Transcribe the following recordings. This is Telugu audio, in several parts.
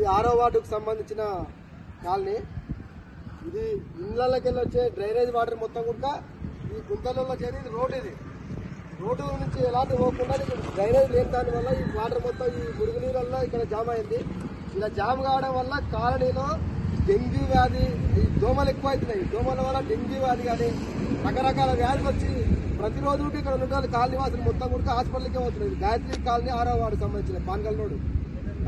ఇది ఆరో వార్డుకు సంబంధించిన కాలనీ. ఇది ఇళ్ళకి వచ్చే డ్రైనేజ్ వాటర్ మొత్తం కూడా ఈ గుంతలలో వచ్చేది రోడ్ ఇది. రోడ్డు నుంచి ఎలాంటి పోకుండా డ్రైనేజ్ లేని దానివల్ల ఈ వాటర్ మొత్తం ఈ మురుగునీళ్ళల్లో ఇక్కడ జామ్ అయింది. ఇలా జామ్ కావడం వల్ల కాలనీలో డెంగ్యూ వ్యాధి ఈ దోమలు ఎక్కువ అవుతున్నాయి దోమల వల్ల డెంగ్యూ వ్యాధి కానీ రకరకాల వ్యాధులు వచ్చి ప్రతిరోజు ఇక్కడ ఉన్న కాలనీ వాసులు మొత్తం కూడా హాస్పిటల్కే అవుతున్నాయి గాయత్రి కాలనీ ఆరో వార్డు సంబంధించిన పాన్గల్ రోడ్డు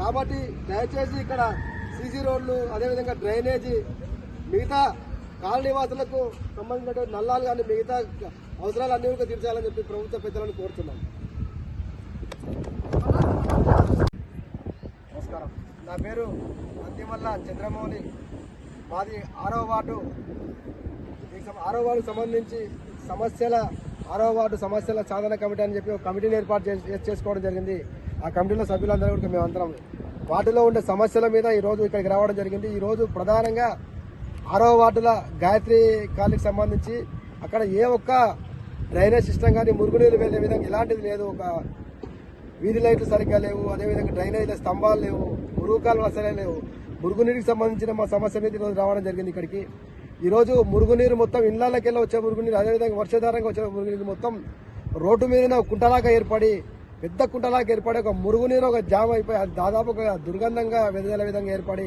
కాబట్టి దయచేసి ఇక్కడ సీసీ రోడ్లు అదేవిధంగా డ్రైనేజీ మిగతా కాలనీవాసులకు సంబంధించినటువంటి సంబంధించిన నల్లాలు కానీ మిగతా అవసరాలు అన్ని కూడా తీర్చాలని చెప్పి ప్రభుత్వ పెద్దలను కోరుతున్నాం. నమస్కారం. నా పేరు అంతిమల్ల చంద్రమౌళి. మాది ఆరో వార్డు. ఆరో వార్డు సంబంధించి సమస్యల ఆరో వార్డు సమస్యల సాధన కమిటీ అని చెప్పి ఒక కమిటీని ఏర్పాటు చేసుకోవడం జరిగింది. ఆ కమిటీలో సభ్యులందరూ కూడా మేమందరం వాటిలో ఉండే సమస్యల మీద ఈరోజు ఇక్కడికి రావడం జరిగింది. ఈరోజు ప్రధానంగా ఆరో వార్డుల గాయత్రి కాలనీకి సంబంధించి అక్కడ ఏ ఒక్క డ్రైనేజ్ సిస్టమ్ కానీ మురుగునీరు వెళ్ళే విధంగా ఎలాంటిది లేదు. ఒక వీధి లైట్లు సరిగ్గా లేవు. అదేవిధంగా డ్రైనేజ్ స్తంభాలు లేవు. మురుగు కాలువలు అసలే లేవు. మురుగునీరుకి సంబంధించిన మా సమస్య మీద ఈరోజు రావడం జరిగింది ఇక్కడికి. ఈరోజు మురుగునీరు మొత్తం ఇళ్ళకి వెళ్ళి వచ్చే మురుగునీరు అదేవిధంగా వర్షాధారంగా వచ్చే మురుగునీరు మొత్తం రోడ్డు మీద కుంటలాగా ఏర్పడి పెద్ద కుంటలాగా ఏర్పడి ఒక మురుగునీరు ఒక జామ్ అయిపోయి అది దాదాపు ఒక దుర్గంధంగా వెదజల్లే విధంగా ఏర్పడి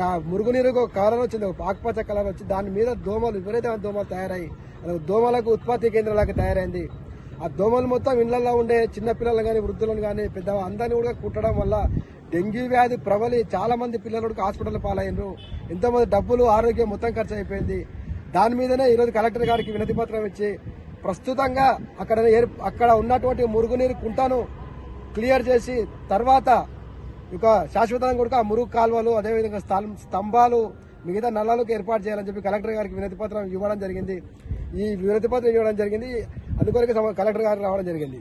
ఆ మురుగునీరుకు ఒక కలర్ వచ్చింది ఒక ఆకుపచ్చ కలర్ వచ్చి దాని మీద దోమలు విపరీతమైన దోమలు తయారయ్యి అది దోమలకు ఉత్పత్తి కేంద్రాలకు తయారైంది. ఆ దోమలు మొత్తం ఇండ్లలో ఉండే చిన్నపిల్లలు కానీ వృద్ధులను కానీ పెద్ద అందరినీ కూడా కుట్టడం వల్ల డెంగ్యూ వ్యాధి ప్రబలి చాలా మంది పిల్లలు కూడా హాస్పిటల్ పాలయ్యారు. ఎంతోమంది డబ్బులు ఆరోగ్యం మొత్తం ఖర్చు అయిపోయింది. దాని మీదనే ఈరోజు కలెక్టర్ గారికి వినతి పత్రం ఇచ్చి ప్రస్తుతంగా అక్కడ అక్కడ ఉన్నటువంటి మురుగునీరు కుంటను క్లియర్ చేసి తర్వాత ఇక శాశ్వతంగా కూడా ఆ మురుగు కాలువలు అదేవిధంగా స్థలం స్తంభాలు మిగతా నల్లాలకు ఏర్పాటు చేయాలని చెప్పి కలెక్టర్ గారికి వినతి పత్రం ఇవ్వడం జరిగింది. ఈ వినతి పత్రం ఇవ్వడం జరిగింది. అందుకొరకు కలెక్టర్ గారికి రావడం జరిగింది.